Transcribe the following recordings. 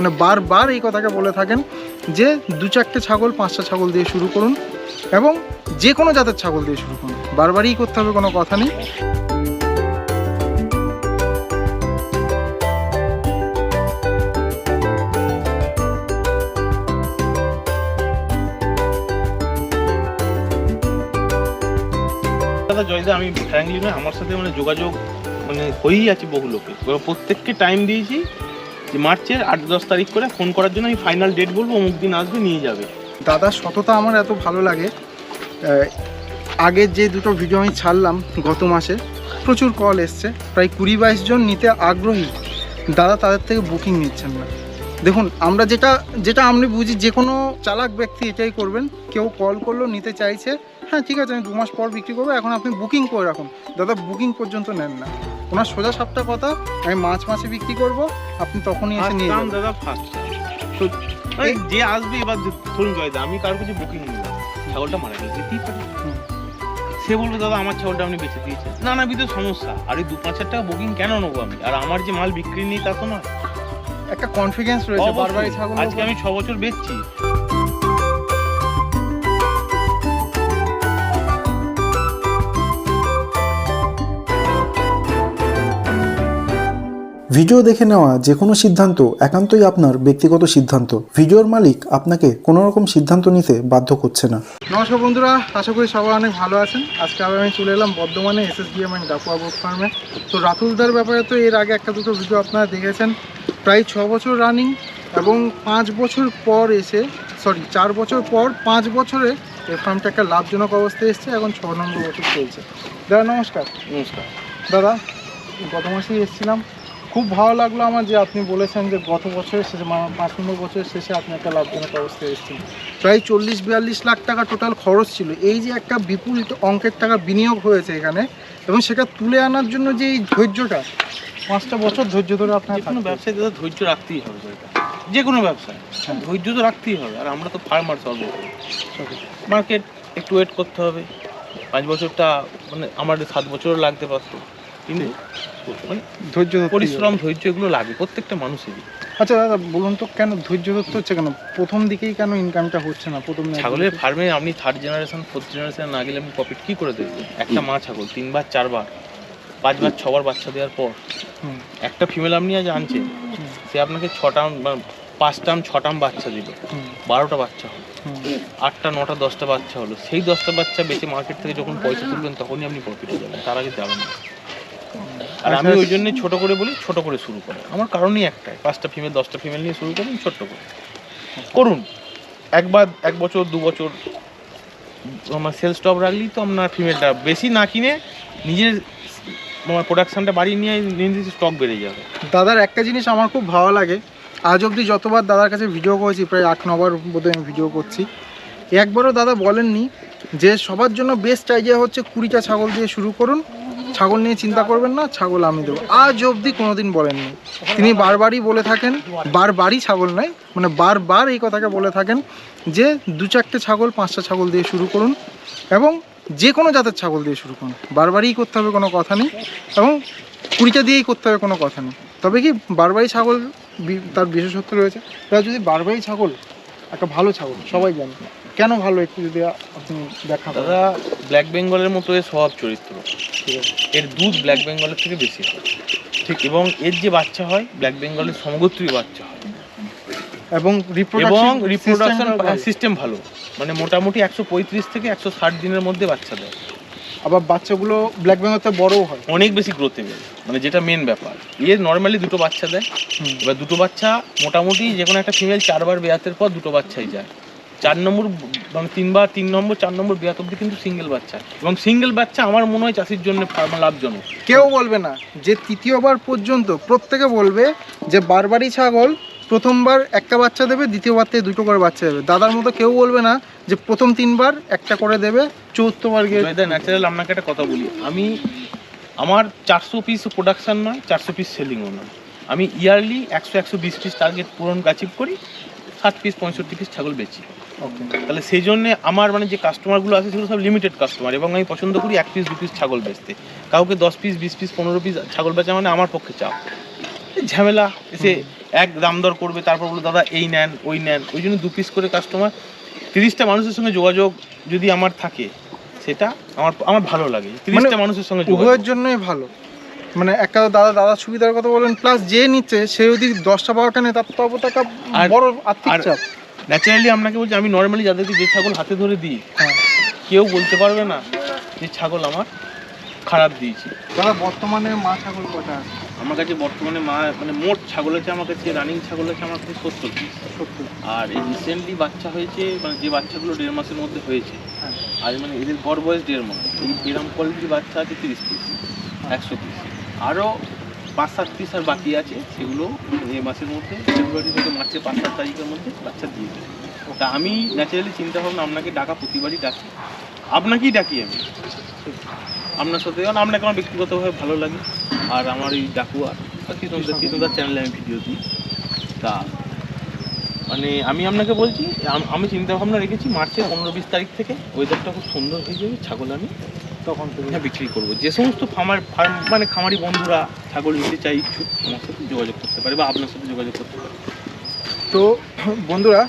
মানে বারবার এই কথাকে বলে থাকেন যে দু চারটে ছাগল, পাঁচটা ছাগল দিয়ে শুরু করুন এবং যে কোনো জাতের ছাগল দিয়ে শুরু করুন। বারবারই করতে হবে, কোনো কথা নেই। দাদা, জয়দা, আমি ফ্র্যাঙ্কলি নয়, আমার সাথে মানে যোগাযোগ মানে হয়েই আছে বহু লোকে প্রত্যেককে টাইম দিয়েছি মার্চের আট দশ তারিখ করে ফোন করার জন্য আমি ফাইনাল ডেট বলব, অমুক দিন আসবে, নিয়ে যাবে। দাদার সততা আমার এত ভালো লাগে। আগের যে দুটো ভিডিও আমি ছাড়লাম গত মাসে, প্রচুর কল এসছে। প্রায় কুড়ি বাইশ জন নিতে আগ্রহী। দাদা তাদের থেকে বুকিং নিচ্ছেন না। দেখুন, আমরা যেটা যেটা আমি বুঝি যে কোনো চালাক ব্যক্তি এটাই করবেন। কেউ কল করল, নিতে চাইছে হ্যাঁ ঠিক আছে আমি দু মাস পর বিক্রি করব এখন আপনি বুকিং করে রাখুন। দাদা বুকিং পর্যন্ত নেন না। ওনার সোজা সাপটা কথা আমি মাছ মাসে বিক্রি করব আপনি তখনই এসে নিয়ে যান দাদা ফার্স্ট তো যে আসবে এবার ধরুন জয়দা আমি কারোর কাছে বুকিং নিলাম। ছাগলটা মারা গেল যেতেই পারে। সে বলবে দাদা আমার ছাগলটা আপনি বেঁচে দিয়েছেন। না না বিধ সমস্যা। আর এই দু পাঁচ হাজার টাকা বুকিং কেন নেব আমি? আর আমার যে মাল বিক্রি নেই তা তো না একটা কনফিডেন্স রয়েছে বারবারই ছাগল আজকে আমি ছ বছর বেচছি। ভিডিও দেখে নেওয়া যে কোনো সিদ্ধান্ত একান্তই আপনার ব্যক্তিগত সিদ্ধান্ত। ভিডিওর মালিক আপনাকে কোনো রকম সিদ্ধান্ত নিতে বাধ্য করছে না। নমস্কার বন্ধুরা আশা করি সবাই অনেক ভালো আছেন। আজকে আবার আমি চলে এলাম বর্ধমানে এস অ্যান্ড ডাকুয়া বুক ফার্মে তো রাতুলদার ব্যাপারে তো এর আগে একটা দুটো ভিডিও আপনারা দেখেছেন। প্রায় ছ বছর রানিং এবং পাঁচ বছর পর এসে সরি চার বছর পর পাঁচ বছরে এই ফার্মটা একটা লাভজনক অবস্থায় এসছে এখন ছ নম্বর বছর চলছে। দাদা নমস্কার। নমস্কার। দাদা গত মাসেই এসেছিলাম। খুব ভালো লাগল আমার যে আপনি বলেছেন যে গত বছরের শেষে পাঁচ নম্বর বছরের শেষে আপনি একটা লাভজনক অবস্থায় এসেছিলেন প্রায় চল্লিশ বিয়াল্লিশ লাখ টাকা টোটাল খরচ ছিল। এই যে একটা বিপুল অঙ্কের টাকা বিনিয়োগ হয়েছে এখানে এবং সেটা তুলে আনার জন্য যে এই ধৈর্যটা পাঁচটা বছর ধৈর্য ধরে আপনার কোনো ব্যবসায় দাদা ধৈর্য রাখতেই হবে যে কোনো ব্যবসায়। হ্যাঁ। ধৈর্য তো রাখতেই হবে আর আমরা তো ফার্মার সর্ব মার্কেট একটু ওয়েট করতে হবে। পাঁচ বছরটা মানে আমার সাত বছরও লাগতে পারতো। কিন্তু মানে ধৈর্য পরিশ্রম ধৈর্য এগুলো লাগে প্রত্যেকটা মানুষেরই। আচ্ছা দাদা বলুন তো কেন ধৈর্য ধরতে হচ্ছে কেন? প্রথম দিকেই কেন ইনকামটা হচ্ছে না? প্রথম ছাগলের ফার্মে আপনি থার্ড জেনারেশন ফোর্থ জেনারেশন না গেলে আপনি প্রফিট কি করে দেবেন একটা মা ছাগল তিনবার চারবার পাঁচবার ছবার বাচ্চা দেওয়ার পর। একটা ফিমেল আপনি আজ আনছেন সে আপনাকে ছটাম মানে পাঁচটাম ছটাম বাচ্চা দিবে। হুম, বারোটা বাচ্চা হলো আটটা নটা দশটা বাচ্চা হলো। সেই দশটা বাচ্চা বেচে মার্কেট থেকে যখন পয়সা তুলবেন তখনই আপনি প্রফিট হয়ে যাবেন। তার আগে যাবেন না। আর আমি ওই জন্যই ছোট করে বলি ছোট করে শুরু করে। আমার কারণই একটাই পাঁচটা ফিমেল দশটা ফিমেল নিয়ে শুরু করুন ছোট্ট করে। করুন। একবার এক বছর দু বছর আমার সেল স্টক রাখলেই তো আপনার ফিমেলটা বেশি না কিনে নিজের আমার প্রোডাকশনটা বাড়িয়ে নিয়ে নিজের স্টক বেড়ে যাবে। দাদার একটা জিনিস আমার খুব ভালো লাগে আজ অবধি যতবার দাদার কাছে ভিডিও করেছি প্রায় আট নবার বোধহয় আমি ভিডিও করছি একবারও দাদা বলেননি যে সবার জন্য বেস্ট আইডিয়া হচ্ছে কুড়িটা ছাগল দিয়ে শুরু করুন ছাগল নিয়ে চিন্তা করবেন না ছাগল আমি দেবো। আজ অবধি কোনোদিন বলেননি। তিনি বারবারই বলে থাকেন বারবারই ছাগল নয় মানে বারবার এই কথাকে বলে থাকেন যে দু চারটে ছাগল পাঁচটা ছাগল দিয়ে শুরু করুন এবং যে কোনো জাতের ছাগল দিয়ে শুরু করুন। বারবারই করতে হবে কোনো কথা নেই এবং কুড়িটা দিয়েই করতে হবে কোনো কথা নেই। তবে কি বারবারই ছাগল তার বিশেষত্ব রয়েছে? তারা যদি বারবারই ছাগল একটা ভালো ছাগল সবাই জানে। কেন ভালো? একটু যদি আপনি দেখা দাদা ব্ল্যাক বেঙ্গলের মতো স্বভাব চরিত্র। ঠিক আছে। এর দুধ ব্ল্যাক বেঙ্গলের থেকে বেশি হয়। ঠিক এবং এর যে বাচ্চা হয় ব্ল্যাক বেঙ্গলের সমগোত্রী বাচ্চা হয়। এবং এবং রিপ্রোডাকশন সিস্টেম ভালো। মানে মোটামুটি একশো পঁয়ত্রিশ থেকে একশো ষাট দিনের মধ্যে বাচ্চা দেয়। আবার বাচ্চাগুলো ব্ল্যাক বেঙ্গলতে বড়ও হয়। অনেক বেশি গ্রোথেবল মানে যেটা মেন ব্যাপার। এর নর্মালি দুটো বাচ্চা দেয়। এবার দুটো বাচ্চা মোটামুটি যে কোনো একটা ফিমেল চারবার বেয়াতের পর দুটো বাচ্চাই যায়। চার নম্বর মানে তিনবার তিন নম্বর চার নম্বর বেয়াত অব্দি কিন্তু সিঙ্গেল বাচ্চা। এবং সিঙ্গেল বাচ্চা আমার মনে হয় চাষির জন্য লাভজনক। কেউ বলবে না। যে তৃতীয়বার পর্যন্ত প্রত্যেকে বলবে যে বারবারই ছাগল প্রথমবার একটা বাচ্চা দেবে দ্বিতীয়বার থেকে দুটো করে বাচ্চা দেবে। দাদার মতো কেউ বলবে না যে প্রথম তিনবার একটা করে দেবে চতুর্থবার গিয়ে ন্যাচারাল আপনাকে একটা কথা বলি। আমি আমার চারশো পিস প্রোডাকশন নয় চারশো পিস সেলিংও নয়। আমি ইয়ারলি একশো একশো বিশ পিস টার্গেট পূরণ অ্যাচিভ করি। ষাট পিস পঁয়ষট্টি পিস ছাগল বেচি। ওকে তাহলে সেই জন্য আমার মানে যে কাস্টমারগুলো আছে সেগুলো সব লিমিটেড কাস্টমার এবং আমি পছন্দ করি এক পিস দু পিস ছাগল বেচতে। কাউকে দশ পিস বিশ পিস পনেরো পিস ছাগল বেচা মানে আমার পক্ষে চাপ। এই ঝামেলা এসে এক দাম দর করবে তারপর বলল দাদা এই নেন ওই নেন। ওই জন্য দু পিস করে কাস্টমার তিরিশটা মানুষের সঙ্গে যোগাযোগ যদি আমার থাকে সেটা আমার আমার ভালো লাগে। তিরিশটা মানুষের সঙ্গে যোগাযোগ। উভয়ের জন্যই ভালো। মানে একটা দাদা দাদা সুবিধার কথা বলেন প্লাস যে নিচ্ছে সে যদি দশটা বারোটা নেয় তার তো আর- বড় আর্থিক আর- চাপ। ন্যাচারালি আপনাকে বলছি আমি নর্মালি যাদেরকে যে ছাগল হাতে ধরে দিই হ্যাঁ। কেউ বলতে পারবে না যে ছাগল আমার খারাপ দিয়েছি। দাদা বর্তমানে মা ছাগল কটা আছে? আমার কাছে বর্তমানে মা মানে মোট ছাগল আছে আমার কাছে রানিং ছাগল আছে আমার কাছে সত্তর পিস। আর এই রিসেন্টলি বাচ্চা হয়েছে মানে যে বাচ্চাগুলো দেড় মাসের মধ্যে হয়েছে হ্যাঁ। আর মানে এদের গড় বয়স দেড় মাস। এই এরম কোয়ালিটির বাচ্চা আছে তিরিশ পিস একশো পিস। আরও পাঁচ সাত পিস আর বাকি আছে, সেগুলো এই মাসের মধ্যে ফেব্রুয়ারি থেকে মার্চের পাঁচ সাত তারিখের মধ্যে বাচ্চা দিয়ে দেবে। তা আমি ন্যাচারালি চিন্তা ভাবনা আপনাকে ডাকা প্রতিবারই ডাকি। আপনাকেই ডাকি আমি। আপনার সাথে, কারণ আপনাকে আমার ব্যক্তিগতভাবে ভালো লাগে। আর আমার এই ডাকুয়া কৃষ্ণদার কৃষ্ণদার চ্যানেলে আমি ভিডিও দিই। তা মানে আমি আপনাকে বলছি, আমি চিন্তা ভাবনা রেখেছি মার্চের পনেরো বিশ তারিখ থেকে। ওয়েদারটা খুব সুন্দর হয়ে যাবে, ছাগল আমি। তখন থেকে হ্যাঁ বিক্রি করব। যে সমস্ত ফার্মার ফার্ম মানে খামারি বন্ধুরা ছাগল নিতে চাই ইচ্ছুক আমার সাথে যোগাযোগ করতে পারে বা আপনার সাথে যোগাযোগ করতে পারে। তো বন্ধুরা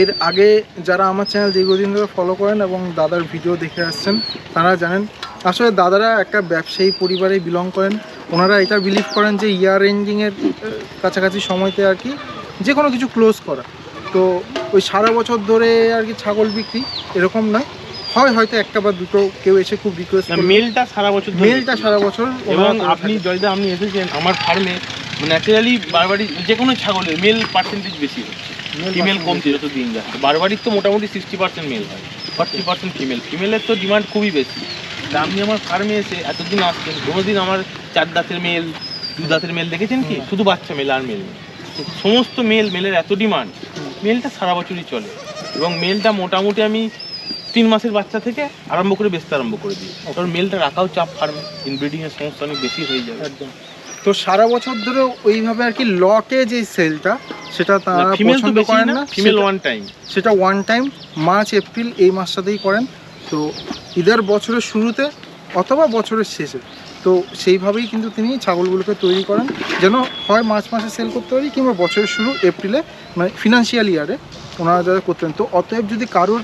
এর আগে যারা আমার চ্যানেল দীর্ঘদিন ধরে ফলো করেন এবং দাদার ভিডিও দেখে আসছেন তারা জানেন আসলে দাদারা একটা ব্যবসায়ী পরিবারে বিলং করেন। ওনারা এটা বিলিভ করেন যে ইয়ার এন্ডিংয়ের কাছাকাছি সময়তে আর কি যে কোনো কিছু ক্লোজ করা। তো ওই সারা বছর ধরে আর কি ছাগল বিক্রি এরকম নয়। হয় হয়তো একটা বা দুটো কেউ এসে খুব রিকোয়েস্ট মেলটা সারা বছর মেলটা সারা বছর এবং আপনি জয়দা আপনি এসেছেন আমার ফার্মে ন্যাচারালি বারবারই যে কোনো ছাগলের মেল পার্সেন্টেজ বেশি হচ্ছে। ফিমেল কমছে যত দিন যাচ্ছে। বারবারই তো মোটামুটি সিক্সটি পার্সেন্ট মেল হয় ফর্টি পার্সেন্ট ফিমেল ফিমেলের তো ডিমান্ড খুবই বেশি। তা আপনি আমার ফার্মে এসে এতদিন আসছেন কোনোদিন আমার চার দাঁতের মেল দু দাঁতের মেল দেখেছেন কি? শুধু বাচ্চা মেল আর মেল নেই। সমস্ত মেল মেলের এত ডিমান্ড মেলটা সারা বছরই চলে। এবং মেলটা মোটামুটি আমি তিন মাসের বাচ্চা থেকে আরম্ভ করে বেচতে আরম্ভ করে দিই কারণ মেলটা রাখাও চাপ ফার্মে ইনব্রিডিংয়ের সমস্যা অনেক বেশি হয়ে যাবে। একদম। তো সারা বছর ধরে ওইভাবে আর কি লটে যে সেলটা সেটা তারা পছন্দ করেন না না ফিমেল ওয়ান টাইম সেটা ওয়ান টাইম মার্চ এপ্রিল এই মাসটাতেই করেন। তো ঈদের বছরের শুরুতে অথবা বছরের শেষে। তো সেইভাবেই কিন্তু তিনি ছাগলগুলোকে তৈরি করেন। যেন হয় মার্চ মাসে সেল করতে পারি কিংবা বছরের শুরু এপ্রিলে মানে ফিনান্সিয়াল ইয়ারে ওনারা যারা করতেন। তো অতএব যদি কারোর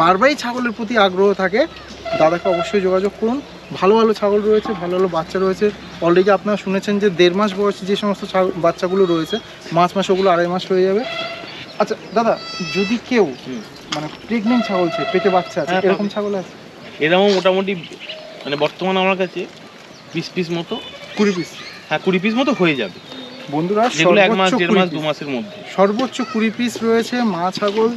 বারবারই ছাগলের প্রতি আগ্রহ থাকে দাদাকে অবশ্যই যোগাযোগ করুন। ভালো ভালো ছাগল রয়েছে ভালো ভালো বাচ্চা রয়েছে। অলরেডি আপনারা শুনেছেন যে দেড় মাস বয়সী যে সমস্ত ছাগল বাচ্চাগুলো রয়েছে মাস মাস ওগুলো আড়াই মাস হয়ে যাবে। আচ্ছা দাদা যদি কেউ মানে প্রেগনেন্ট ছাগল আছে পেটে বাচ্চা আছে হ্যাঁ, এরকম ছাগল আছে? এরকম মোটামুটি মানে বর্তমানে আমার কাছে বিশ পিস মতো কুড়ি পিস। হ্যাঁ কুড়ি পিস মতো হয়ে যাবে। বন্ধুরা সর্বোচ্চ কুড়ি পিস রয়েছে মা ছাগল।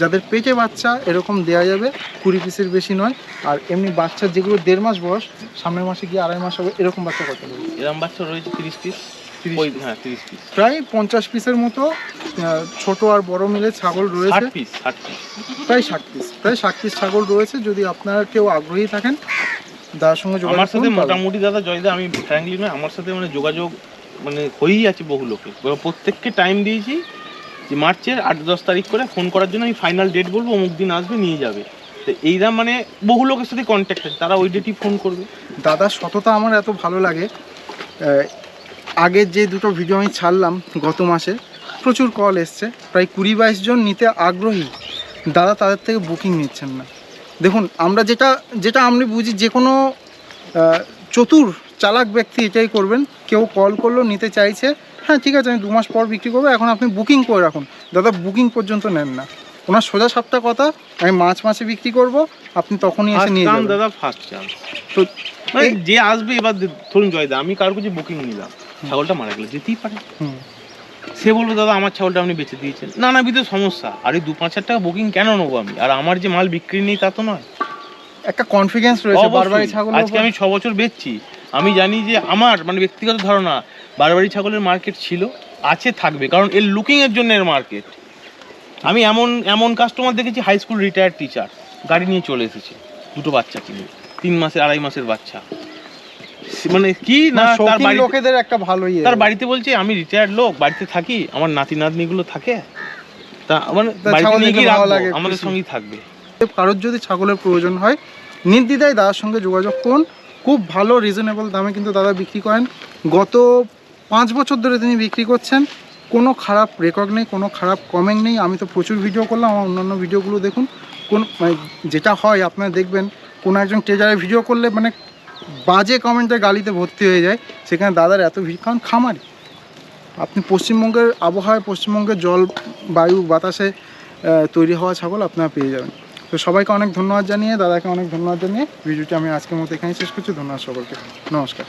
যাদের পেটে বাচ্চা এরকম দেয়া যাবে। কুড়ি পিসের বেশি নয়। আর এমনি বাচ্চা যেগুলো দেড় মাস বয়স সামনের মাসে গিয়ে আড়াই মাস হবে এরকম বাচ্চা কত এরকম বাচ্চা রয়েছে তিরিশ পিস 30 ওই হ্যাঁ প্রায় পঞ্চাশ পিসের মতো ছোট আর বড় মিলে ছাগল রয়েছে। প্রায় ষাট পিস প্রায় ষাট পিস ছাগল রয়েছে। যদি আপনারা কেউ আগ্রহী থাকেন দাদার সঙ্গে আমার সাথে মোটামুটি দাদা জয়দা আমি ফ্র্যাঙ্কলি নয় আমার সাথে মানে যোগাযোগ মানে হয়েই আছে বহু লোকে। প্রত্যেককে টাইম দিয়েছি যে মার্চের আট দশ তারিখ করে ফোন করার জন্য আমি ফাইনাল ডেট বলব, অমুক দিন আসবে, নিয়ে যাবে। তো এইরা মানে বহু লোকের সাথে কন্ট্যাক্ট আছে, তারা ওই ডেটই ফোন করবে। দাদার সততা আমার এত ভালো লাগে। আগের যে দুটো ভিডিও আমি ছাড়লাম গত মাসে, প্রচুর কল এসছে। প্রায় কুড়ি বাইশ জন নিতে আগ্রহী। দাদা তাদের থেকে বুকিং নিচ্ছেন না। দেখুন, আমরা যেটা যেটা আমি বুঝি যে কোনো চতুর চালাক ব্যক্তি এটাই করবেন। কেউ কল করল নিতে চাইছে হ্যাঁ ঠিক আছে আমি দু মাস পর বিক্রি করব এখন আপনি বুকিং করে রাখুন। দাদা বুকিং পর্যন্ত নেন না। ওনার সোজা সাপটা কথা আমি মার্চ মাসে বিক্রি করব আপনি তখনই এসে নিয়ে যাবেন। দাদা ফার্স্ট চান্স তো মানে যে আসবে এবার ধরুন জয়দা আমি কারোর কাছে বুকিং নিলাম ছাগলটা মারা গেল যেতেই পারে। সে বলবে দাদা আমার ছাগলটা আপনি বেঁচে দিয়েছেন। না না নানাবিধ সমস্যা। আর এই দু পাঁচ হাজার টাকা বুকিং কেন নেব আমি? আর আমার যে মাল বিক্রি নেই তা তো নয়। একটা কনফিডেন্স রয়েছে অবশ্যই। ছাগল আজকে আমি ছ বছর বেচছি। আমি জানি যে আমার মানে ব্যক্তিগত ধারণা বারবারি ছাগলের মার্কেট ছিল আছে থাকবে কারণ এর লুকিং এর জন্য এর মার্কেট। আমি এমন এমন কাস্টমার দেখেছি হাই স্কুল রিটায়ার্ড টিচার গাড়ি নিয়ে চলে এসেছে দুটো বাচ্চা কিনে তিন মাসের আড়াই মাসের বাচ্চা। মানে কি না তার শৌখিন বাড়িতে লোকেদের একটা ভালো ইয়ে। তার বাড়িতে বলছে আমি রিটায়ার্ড লোক বাড়িতে থাকি আমার নাতি নাতনিগুলো থাকে তা তা বাড়িতে নিয়ে গিয়ে আমাদের সঙ্গেই থাকবে। কারোর যদি ছাগলের প্রয়োজন হয় নির্দ্বিধায় দাদার সঙ্গে যোগাযোগ করুন খুব ভালো রিজনেবল দামে কিন্তু দাদা বিক্রি করেন। গত পাঁচ বছর ধরে তিনি বিক্রি করছেন। কোনো খারাপ রেকর্ড নেই, কোনো খারাপ কমেন্ট নেই। আমি তো প্রচুর ভিডিও করলাম, আমার অন্যান্য ভিডিওগুলো দেখুন। কোন মানে যেটা হয়, আপনারা দেখবেন, কোনো একজন ট্রেজারে ভিডিও করলে মানে বাজে কমেন্টে গালিতে ভর্তি হয়ে যায়। সেখানে দাদার এত ভিড়, কারণ খামারি। আপনি পশ্চিমবঙ্গের আবহাওয়ায়, পশ্চিমবঙ্গের জল, বায়ু, বাতাসে তৈরি হওয়া ছাগল আপনারা পেয়ে যাবেন। তো সবাইকে অনেক ধন্যবাদ জানিয়ে, দাদাকে অনেক ধন্যবাদ জানিয়ে ভিডিওটি আমি আজকের মতো এখানেই শেষ করছি। ধন্যবাদ সবাইকে নমস্কার।